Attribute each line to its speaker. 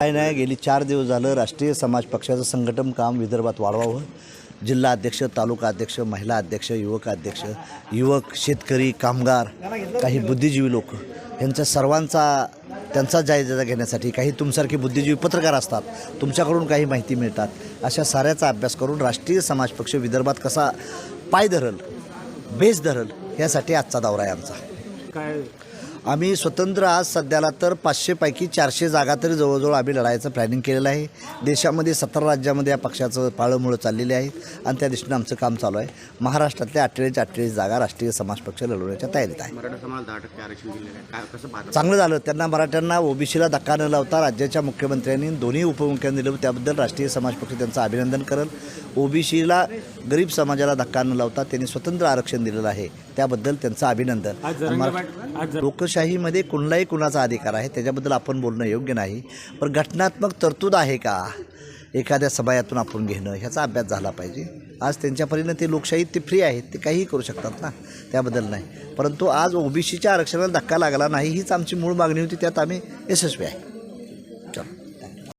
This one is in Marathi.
Speaker 1: काय नाही गेली चार दिवस झालं राष्ट्रीय समाज पक्षाचं संघटन काम विदर्भात वाढवावं. जिल्हा अध्यक्ष तालुका अध्यक्ष महिला अध्यक्ष युवक अध्यक्ष युवक शेतकरी कामगार काही बुद्धिजीवी लोक. यांचा सर्वांचा त्यांचा जायजा घेण्यासाठी काही तुमसारखे बुद्धिजीवी पत्रकार असतात. तुमच्याकडून काही माहिती मिळतात. अशा साऱ्याचा अभ्यास करून राष्ट्रीय समाज पक्ष विदर्भात कसा पाय धरल बेस धरल यासाठी आजचा दौरा आहे आमचा.
Speaker 2: काय
Speaker 1: आम्ही स्वतंत्र आज सध्याला तर पाचशेपैकी चारशे जागा तरी जवळजवळ आम्ही लढायचं प्लॅनिंग केलेलं आहे. देशामध्ये सतरा राज्यामध्ये या पक्षाचं पाळंमुळं चाललेली आहेत आणि त्या दिशेने आमचं काम चालू आहे. महाराष्ट्रातल्या अठ्ठेचाळीस अठ्ठेचाळीस जागा राष्ट्रीय समाज पक्ष लढवण्याच्या तयारीत आहे.
Speaker 3: आहे.
Speaker 1: चांगलं झालं. त्यांना मराठ्यांना ओबीसीला धक्का न लावता राज्याच्या मुख्यमंत्र्यांनी दोन्ही उपमुख्यमंत्री दिलं त्याबद्दल राष्ट्रीय समाज पक्ष त्यांचं अभिनंदन करेल. ओबीसीला गरीब समाजाला धक्का न लावता त्यांनी स्वतंत्र आरक्षण दिलेलं आहे. त्याबद्दल त्यांचं अभिनंदन.
Speaker 2: आज
Speaker 1: लोकशाहीमध्ये कुणालाही कुणाचा अधिकार आहे त्याच्याबद्दल आपण बोलणं योग्य नाही. पण घटनात्मक तरतूद आहे का? एखाद्या सभायातून आपण घेणं ह्याचा अभ्यास झाला पाहिजे. आज त्यांच्या परीनं ते लोकशाहीत ते फ्री आहेत ते काहीही करू शकतात ना? त्याबद्दल नाही. परंतु आज ओबीसीच्या आरक्षणाला धक्का लागला नाही हीच आमची मूळ मागणी होती त्यात आम्ही यशस्वी आहे.